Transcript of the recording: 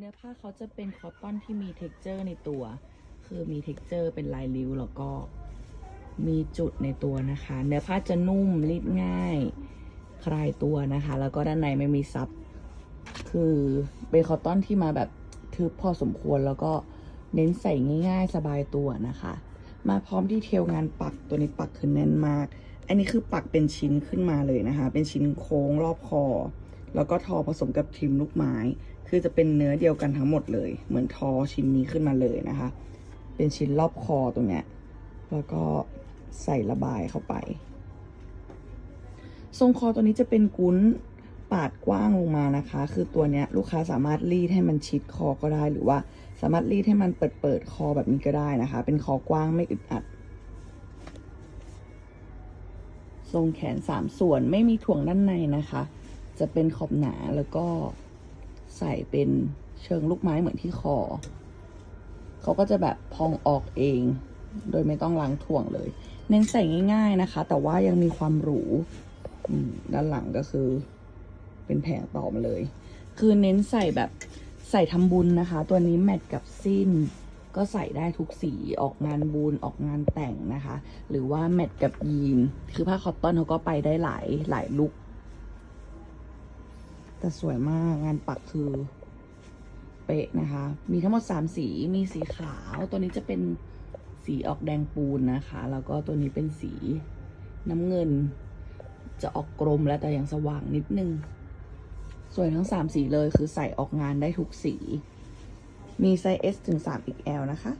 นื้อผ้าเขาจะเป็นคอตตอนที่มีเท็กเจอร์ในตัว คือมีเท็กเจอร์เป็นลายริ้วแล้วก็มีจุดในตัวนะคะ เนื้อผ้าจะนุ่มรีดง่ายคลายตัวนะคะ แล้วก็ด้านในไม่มีซับ คือเป็นคอตตอนที่มาแบบทึบพอสมควรแล้วก็เน้นใส่ง่าย ๆ สบายตัวนะคะ มาพร้อมดีเทลงานปักตัวนี้ปักคือแน่นมาก อันนี้คือปักเป็นชิ้นขึ้นมาเลยนะคะ เป็นชิ้นโค้งรอบคอ แล้วก็ทอผสมกับทริมลูกไม้ คือจะเป็นเนื้อเดียวกันทั้งหมดเลย เหมือนทอชิ้นนี้ขึ้นมาเลยนะคะ เป็นชิ้นรอบคอตรงเนี้ย แล้วก็ใส่ระบายเข้าไป ทรงคอตัวนี้จะเป็นกุ้นปาดกว้างลงมานะคะ คือตัวเนี้ยลูกค้าสามารถรีดให้มันชิดคอก็ได้ หรือว่าสามารถรีดให้มันเปิดเปิดคอแบบนี้ก็ได้นะคะ เป็นคอกว้างไม่อึดอัด ทรงแขนสามส่วนไม่มีถ่วงด้านในนะคะ จะเป็นขอบหนาแล้วก็ใส่เป็นเชิงลูกไม้เหมือนที่คอ เขาก็จะแบบพองออกเอง โดยไม่ต้องล้างถ่วงเลย เน้นใส่ง่ายๆนะคะ แต่ว่ายังมีความหรูด้านหลังก็คือ เป็นแผงต่อมาเลย คือเน้นใส่แบบใส่ทำบุญนะคะ ตัวนี้แมทกับสิ้น ก็ใส่ได้ทุกสีออกงานบุญออกงานแต่งนะคะ หรือว่าแมทกับยีน คือผ้าคอตตอนเขาก็ไปได้หลายหลายลุก แต่สวยมากงานปักคือ เป๊ะนะคะ มีทั้งหมดสามสีมีสีขาว ตัวนี้จะเป็นสีออกแดงปูนนะคะ แล้วก็ตัวนี้เป็นสีน้ำเงิน จะออกกรมแล้วแต่ยังสว่างนิดนึง สวยทั้งสามสีเลยคือใส่ออกงานได้ทุกสี มีไซส์ S ถึง 3 XL นะคะ